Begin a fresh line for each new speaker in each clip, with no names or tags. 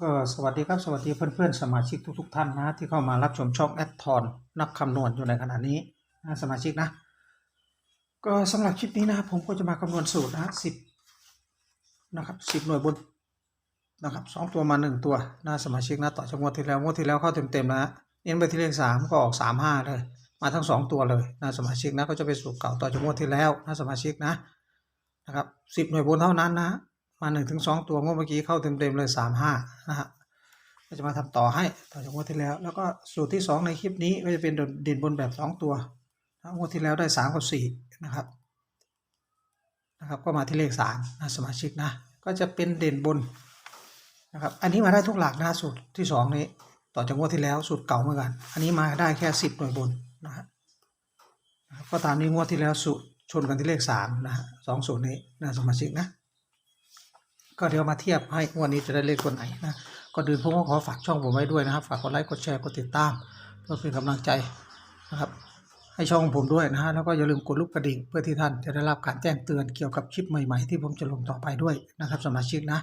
ก็สวัสดีครับสวัสดีเพื่อนๆสมาชิกทุก ๆ ท่านนะที่เข้ามารับชมช่องแอดทอนนักคำนวณอยู่ในขณะนี้นะสมาชิกนะ ก็สำหรับคลิปนี้นะผมก็จะมาคำนวณสูตรนะสิบนะครับสิบหน่วยบนนะครับสองตัวมาหนึ่งตัวนะสมาชิกนะต่อจากงวดที่แล้วงวดที่แล้วเข้าเต็มๆนะเน้นไปที่เลขสามก็ออกสามห้าเลย มาทั้งสองตัวเลยนะสมาชิกนะก็จะเป็นสูตรเก่าต่อจากงวดที่แล้วนะสมาชิกนะนะครับสิบหน่วยบนเท่านั้นนะ มาหนึ่งถึงสองตัวงวดเมื่อกี้เข้าเต็มๆเลยสามห้านะฮะก็จะมาทำต่อให้ต่อจากงวดที่แล้ว แล้วก็สูตรที่สองในคลิปนี้ก็จะเป็นเด่นบนแบบสองตัวนะงวดที่แล้วได้สามกับสี่นะครับนะครับก็มาที่เลขสามนะสมาชิกนะก็จะเป็นเด่นบนนะครับอันนี้มาได้ทุกหลักนะสูตรที่สองนี้ ต่อจากงวดที่แล้วสูตรเก่าเหมือนกัน อันนี้มาได้แค่สิบหน่วยบนนะฮะก็ตามนี้งวดที่แล้วสูตรชนกันที่เลขสามนะฮะสองสูตรนี้นะสมาชิกนะ ก็เดี๋ยวมาเทียบให้วันนี้จะได้เลขตัวไหนนะก่อนอื่นผมก็ขอฝากช่องผมไว้ด้วยนะครับ ฝากกดไลค์กดแชร์กดติดตาม เพื่อเป็นกำลังใจนะครับ ให้ช่องผมด้วยนะฮะแล้วก็อย่าลืมกดรูปกระดิ่งเพื่อที่ท่านจะได้รับการแจ้งเตือนเกี่ยวกับคลิปใหม่ๆ ที่ผมจะลงต่อไปด้วยนะครับ สมาชิกนะ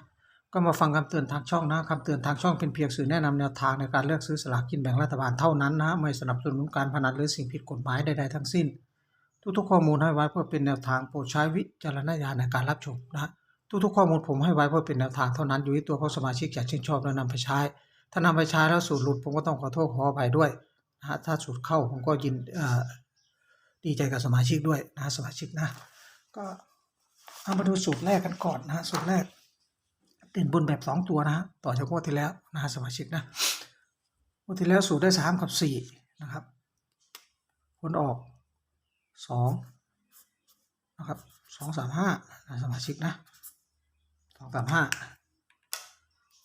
ก็มาฟังคำเตือนทางช่องนะคำเตือนทางช่องเป็นเพียงสื่อแนะนำแนวทางในการเลือกซื้อสลากกินแบ่งรัฐบาลเท่านั้นนะไม่สนับสนุนการพนันหรือสิ่งผิดกฎหมายใดๆทั้งสิ้น ทุกๆข้อมูลให้ไว้เพื่อเป็นแนวทางโปรดใช้วิจารณญาณในการรับชมนะ ทุกๆข้อมูลผมให้ไว้เพื่อเป็นแนวทางเท่านั้นอยู่ที่ตัวผู้สมาชิกอยากชื่นชอบและนำไปใช้ ถ้านำไปใช้แล้วสูตรหลุดผมก็ต้องขอโทษขออภัยด้วยนะฮะถ้าสูตรเข้าผมก็ยินดีใจกับสมาชิกด้วยนะสมาชิกนะ ก็เอามาดูสูตรแรกกันก่อนนะฮะสูตรแรกเด่นบนแบบสองตัวนะฮะต่อจากงวดที่แล้วนะฮะสมาชิกนะงวดที่แล้วสูตรได้สามกับสี่นะครับผลออกสองนะครับสองสามห้านะสมาชิกนะ องสามห้า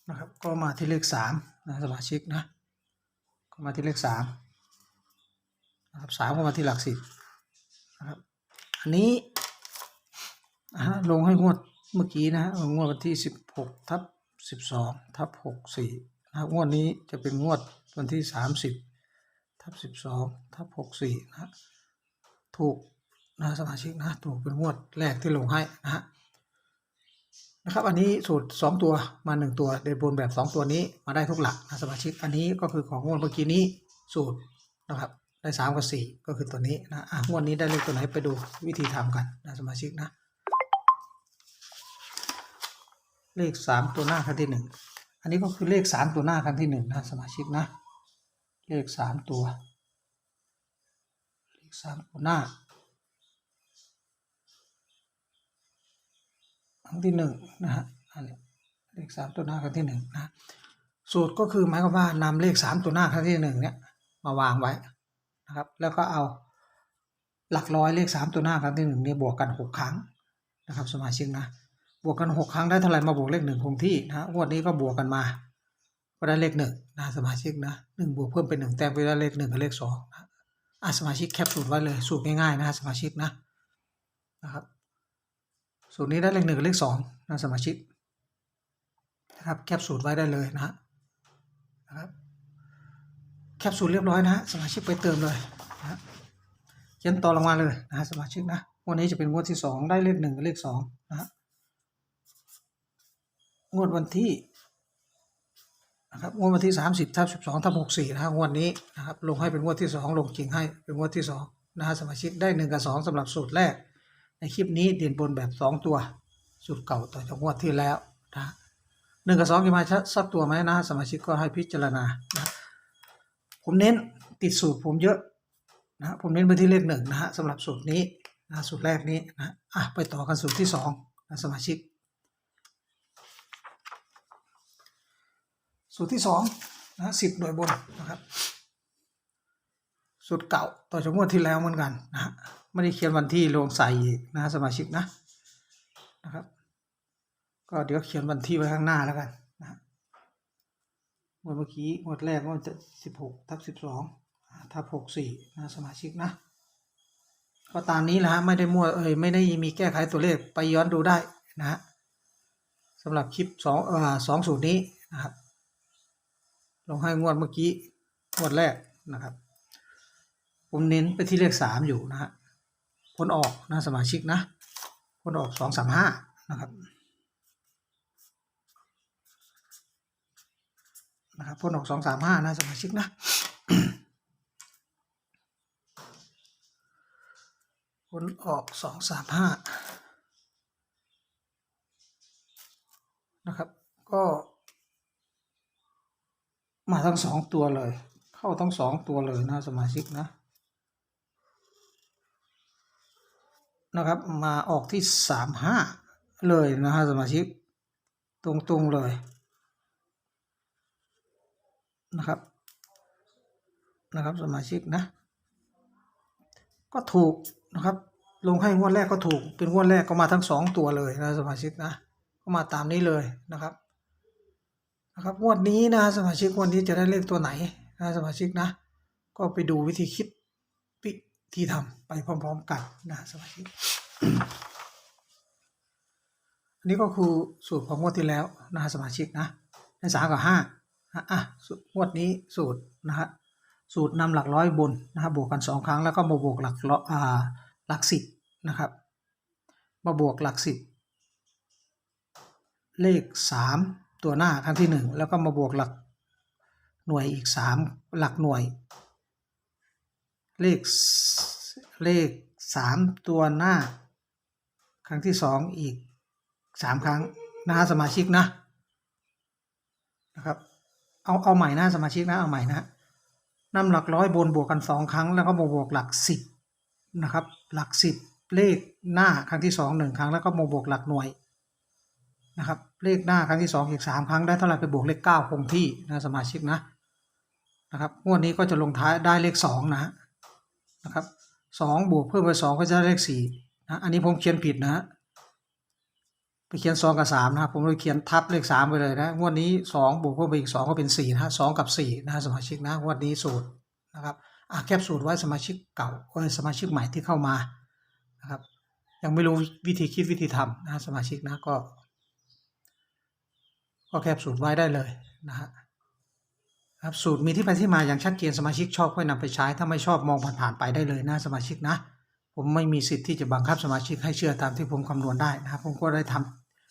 นะครับ ก็มาที่เลขสามนะสมาชิกนะก็มาที่เลขสามนะครับสามก็มาที่หลักสิบนะครับ อันนี้นะฮะลงให้งวดเมื่อกี้นะฮะงวดวันที่สิบหกทับสิบสองทับหกสี่นะครับงวดนี้จะเป็นงวดวันที่สามสิบทับสิบสองทับหกสี่นะฮะถูกนะสมาชิกนะถูกเป็นงวดแรกที่ลงให้นะฮะ นะครับ อันนี้สูตรสองตัวมาหนึ่งตัวเดนบนแบบสองตัวนี้มาได้ทุกหลักนะสมาชิก อันนี้ก็คือของงวดเมื่อกี้นี้สูตรนะครับได้สามกับสี่ก็คือตัวนี้นะอะงวดนี้ได้เลขตัวไหนไปดูวิธีทำกันนะสมาชิกนะ เลขสามตัวหน้าครั้งที่หนึ่งอันนี้ก็คือเลขสามตัวหน้าครั้งที่หนึ่งนะสมาชิกนะ เลขสามตัว เลขสามตัวหน้า ครั้งที่หนึ่งนะฮะเลขสามตัวหน้าครั้งที่หนึ่งนะสูตรก็คือหมายความว่านำเลขสามตัวหน้าครั้งที่หนึ่งเนี่ยมาวางไว้นะครับ แล้วก็เอาหลักร้อยเลขสามตัวหน้าครั้งที่หนึ่งเนี่ยบวกกันหกครั้งนะครับ สมาชิกนะบวกกันหกครั้งได้เท่าไหร่มาบวกเลขหนึ่งคงที่นะงวดนี้ก็บวกกันมา ก็ได้เลขหนึ่งนะสมาชิกนะหนึ่งบวกเพิ่มเป็นหนึ่งแต้มไปได้เลขหนึ่งกับเลขสองนะอะสมาชิกแคปสูตรไว้เลยสูตรง่ายๆนะสมาชิกนะนะครับ สูตรนี้ได้เลขหนึ่งกับเลขสองนะสมาชิกนะครับแคปสูตรไว้ได้เลยนะนะครับแคปสูตรเรียบร้อยนะฮะสมาชิกไปเติมเลยนะเขียนต่อลงมาเลยนะฮะสมาชิกนะวันนี้จะเป็นงวดที่สองได้เลขหนึ่งกับเลขสองนะฮะงวดวันที่นะครับงวดวันที่สามสิบทับสิบสองทับหกสี่นะฮะงวดนี้นะครับลงให้เป็นงวดที่สองลงจริงให้เป็นงวดที่สองนะฮะสมาชิกได้หนึ่งกับสองสำหรับสูตรแรก ในคลิปนี้เด่นบนแบบสองตัวสูตรเก่าต่อจากงวดที่แล้วนะหนึ่งกับสองจะมาสักตัวไหมนะ สมาชิกก็ให้พิจารณานะผมเน้นติดสูตรผมเยอะนะผมเน้นไปที่เลขหนึ่งนะฮะสำหรับสูตรนี้นะสูตรแรกนี้นะอะไปต่อกันสูตรที่สองนะสมาชิก สูตรที่สองนะสิบหน่วยบนนะครับสูตรเก่าต่อจากงวดที่แล้วเหมือนกันนะฮะ ไม่ได้เขียนวันที่ลงใส่อีกนะสมาชิกนะนะครับ ก็เดี๋ยวเขียนวันที่ไว้ข้างหน้าแล้วกันนะงวดเมื่อกี้งวดแรกงวดจะสิบหกทับสิบสองทับหกสี่นะสมาชิกนะ ก็ตามนี้แหละฮะไม่ได้มั่วเอ่ยไม่ได้มีแก้ไขตัวเลขไปย้อนดูได้นะฮะสำหรับคลิปสองเอ่อสองสูตรนี้นะครับลงให้งวดเมื่อกี้งวดแรกนะครับ ผมเน้นไปที่เลขสามอยู่นะฮะ ผลออกนะสมาชิกนะผลออกสองสามห้านะครับนะครับพ้นออกสองสามห้านะสมาชิกนะพ้นออกสองสามห้านะครับ ก็มาทั้งสองตัวเลย เข้าทั้งสองตัวเลยนะสมาชิกนะ นะครับ มาออกที่สามห้าเลยนะฮะสมาชิก ตรงๆเลยนะครับนะครับสมาชิกนะ ก็ถูกนะครับ ลงให้งวดแรกก็ถูก เป็นงวดแรกก็มาทั้งสองตัวเลยนะสมาชิกนะ ก็มาตามนี้เลยนะครับนะครับงวดนี้นะสมาชิกงวันนี้จะได้เลขตัวไหนนะสมาชิกนะ ก็ไปดูวิธีคิด วิธีทำไปพร้อมๆกันนะสมาชิกอันนี้ก็คือสูตรของงวดที่แล้วนะฮะสมาชิกนะในสามกับห้าอะงวดนี้สูตรนะฮะสูตรนำหลักร้อยบนนะฮะบวกกันสองครั้งแล้วก็มาบวกหลักร้อยอ่าหลักสิบนะครับมาบวกหลักสิบเลขสามตัวหน้าครั้งที่หนึ่งแล้วก็มาบวกหลักหน่วยอีกสามหลักหน่วย เลขเลขสามตัวหน้า ครั้งที่สองอีกสามครั้งนะฮะสมาชิกนะนะครับ เอาเอาใหม่นะสมาชิกนะเอาใหม่นะนำหลักร้อยบนบวกกันสองครั้ง แล้วก็มาบวกหลักสิบนะครับ หลักสิบเลขหน้าครั้งที่สองหนึ่งครั้งแล้วก็มาบวกหลักหน่วยนะครับเลขหน้าครั้งที่สองอีกสามครั้งได้เท่าไหร่ไปบวกเลขเก้าคงที่นะสมาชิกนะนะครับงวดนี้ก็จะลงท้ายได้เลขสองนะ นะครับสองบวกเพิ่มไปสองก็จะได้เลขสี่นะอันนี้ผมเขียนผิดนะไปเขียนสองกับสามนะครับผมเลยเขียนทับเลขสามไปเลยนะงวดนี้สองบวกเพิ่มไปอีกสองก็เป็นสี่นะฮะสองกับสี่นะฮะสมาชิกนะงวดนี้สูตรนะครับอะแคปสูตรไว้สมาชิกเก่าก็สมาชิกใหม่ที่เข้ามานะครับยังไม่รู้วิธีคิดวิธีทำนะฮะสมาชิกนะก็ ก็แคปสูตรไว้ได้เลยนะฮะ ครับสูตรมีที่ไปที่มาอย่างชัดเจนสมาชิกชอบค่อยนำไปใช้ ถ้าไม่ชอบมองผ่านๆไปได้เลยนะสมาชิกนะ ผมไม่มีสิทธิ์ที่จะบังคับสมาชิกให้เชื่อตามที่ผมคำนวณได้นะครับ ผมก็ได้ท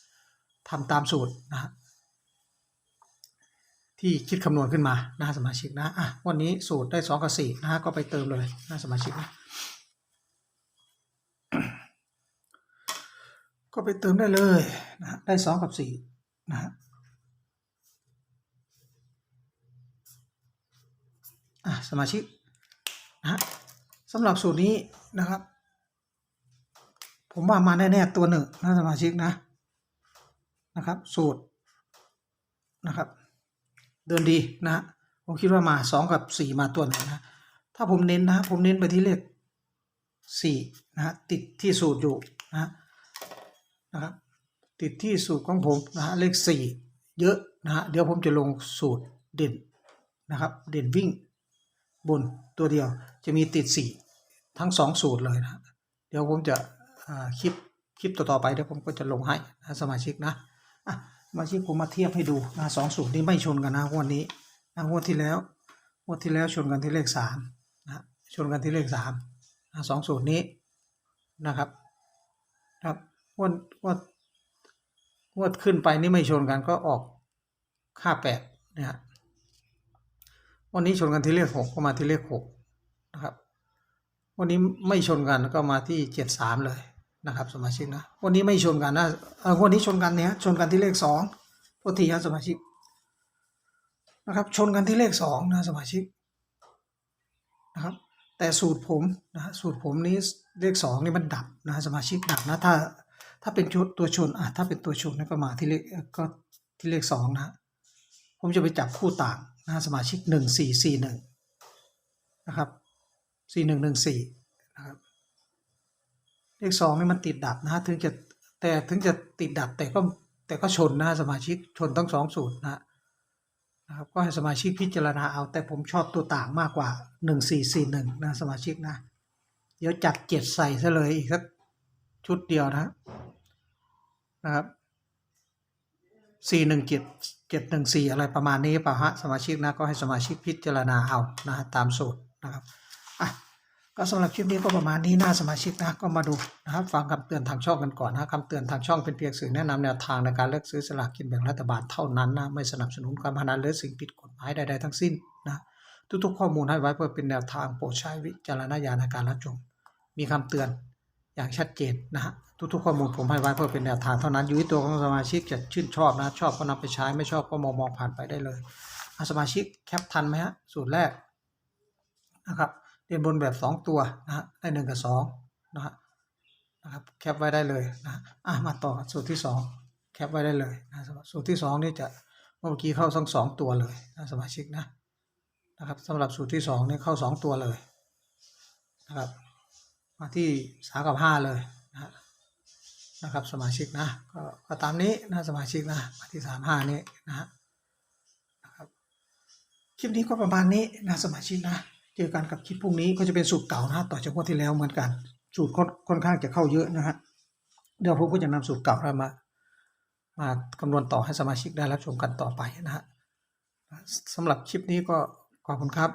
ำทำตามสูตรนะที่คิดคำนวณขึ้นมานะสมาชิกนะอะวันนี้สูตรได้สองกับสี่นะฮะก็ไปเติมเลยนะสมาชิกนะก็ไปเติมได้เลยนะฮะได้สองกับสี่นะฮะอะ สมาชิกนะสำหรับสูตรนี้นะครับ ผมว่ามาแน่ๆตัวหนึ่งนะสมาชิกนะนะครับ สูตรนะครับ เดินดีนะฮะผมคิดว่ามาสองกับสี่มาตัวหนึ่งนะถ้าผมเน้นนะผมเน้นไปที่เลขสี่นะฮะติดที่สูตรอยู่นะฮะนะครับติดที่สูตรของผมนะฮะเลขสี่เยอะนะฮะเดี๋ยวผมจะลงสูตรเด่นนะครับ เด่นวิ่ง บนตัวเดียวจะมีติดสี่ทั้งสองสูตรเลยนะ เดี๋ยวผมจะคลิปคลิปต่อๆไปเดี๋ยวผมก็จะลงให้นะสมาชิกนะสมาชิกผมมาเทียบให้ดูนะสองสูตรนี้ไม่ชนกันนะงวดนี้นะงวดที่แล้วงวดที่แล้วชนกันที่เลขสามนะชนกันที่เลขสามนะสองสูตรนี้นะครับครับงวดงวดงวดขึ้นไปนี่ไม่ชนกันก็ออกห้าแปดเนี่ยฮะ วันนี้ชนกันที่เลขหกก็มาที่เลขหกนะครับ วันนี้ไม่ชนกันก็มาที่เจ็ดสามเลยนะครับ สมาชิกนะ วันนี้ไม่ชนกันนะเออวันนี้ชนกันเนี้ยชนกันที่เลขสองโทษทีครับสมาชิกนะครับ ชนกันที่เลขสองนะสมาชิกนะครับ แต่สูตรผมนะสูตรผมนี้เลขสองนี่มันดับนะสมาชิกดับนะถ้าถ้าเป็นชุดตัวชนอะถ้าเป็นตัวชนนี่ก็มาที่เลขก็ที่เลขสองนะผมจะไปจับคู่ต่าง นะสมาชิกหนึ่งสี่สี่หนึ่งนะครับสี่หนึ่งหนึ่งสี่นะครับเลขสองนี่มันติดดับนะถึงจะแต่ถึงจะติดดับแต่ก็แต่ก็ชนนะสมาชิกชนทั้งสองสูตรนะนะครับก็ให้สมาชิกพิจารณาเอา แต่ผมชอบตัวต่างมากกว่าหนึ่งสี่สี่หนึ่งนะสมาชิกนะ เดี๋ยวจัดเจ็ดใส่ซะเลยอีกสักชุดเดียวนะนะครับ สี่หนึ่งเจ็ดเจ็ดหนึ่งสี่อะไรประมาณนี้เปล่าฮะสมาชิกนะก็ให้สมาชิกพิจารณาเอานะตามสูตรนะครับอะก็สำหรับคลิปนี้ก็ประมาณนี้หน้าสมาชิกนะก็มาดูนะครับฟังคำเตือนทางช่องกันก่อนนะคำเตือนทางช่องเป็นเพียงสื่อแนะนำแนวทางในการเลือกซื้อสลากกินแบ่งรัฐบาลเท่านั้นนะไม่สนับสนุนการพนันหรือสิ่งผิดกฎหมายใดๆทั้งสิ้นนะทุกๆข้อมูลให้ไว้เพื่อเป็นแนวทางโปรดใช้วิจารณญาณในการรับชมมีคำเตือน อย่างชัดเจนนะฮะทุกๆข้อมูลผมให้ไว้เพื่อเป็นแนวทางเท่านั้น อยู่ที่ตัวของสมาชิกจะชื่นชอบนะ ชอบก็นำไปใช้ไม่ชอบก็มองมองผ่านไปได้เลยสมาชิกแคปทันไหมฮะสูตรแรกนะครับเรียนบนแบบ 2 ตัวนะฮะได้1กับ2นะฮะนะครับแคปไว้ได้เลยนะอะมาต่อสูตรที่ 2 แคปไว้ได้เลยนะสูตรที่ 2 นี่จะเมื่อกี้เข้าทั้งสองตัวเลยนะสมาชิกนะนะครับสำหรับสูตรที่2นี่เข้า 2 ตัวเลยนะครับ มาที่สากับ5เลยนะนะครับสมาชิกนะก็ก็ตามนี้นะสมาชิกนะมาที่3 5นี่นะฮะคลิปนี้ก็ประมาณนี้นะสมาชิกนะเจอกันกับคลิปพรุ่งนี้ก็จะเป็นสูตรเก่านะต่อจากงวดที่แล้วเหมือนกันสูตรค่อนค่อนข้างจะเข้าเยอะนะฮะเดี๋ยวผมก็จะนำสูตรเก่ามา มาคำนวณต่อให้สมาชิกได้รับชมกันต่อไปนะฮะสำหรับคลิปนี้ก็ขอบคุณครับ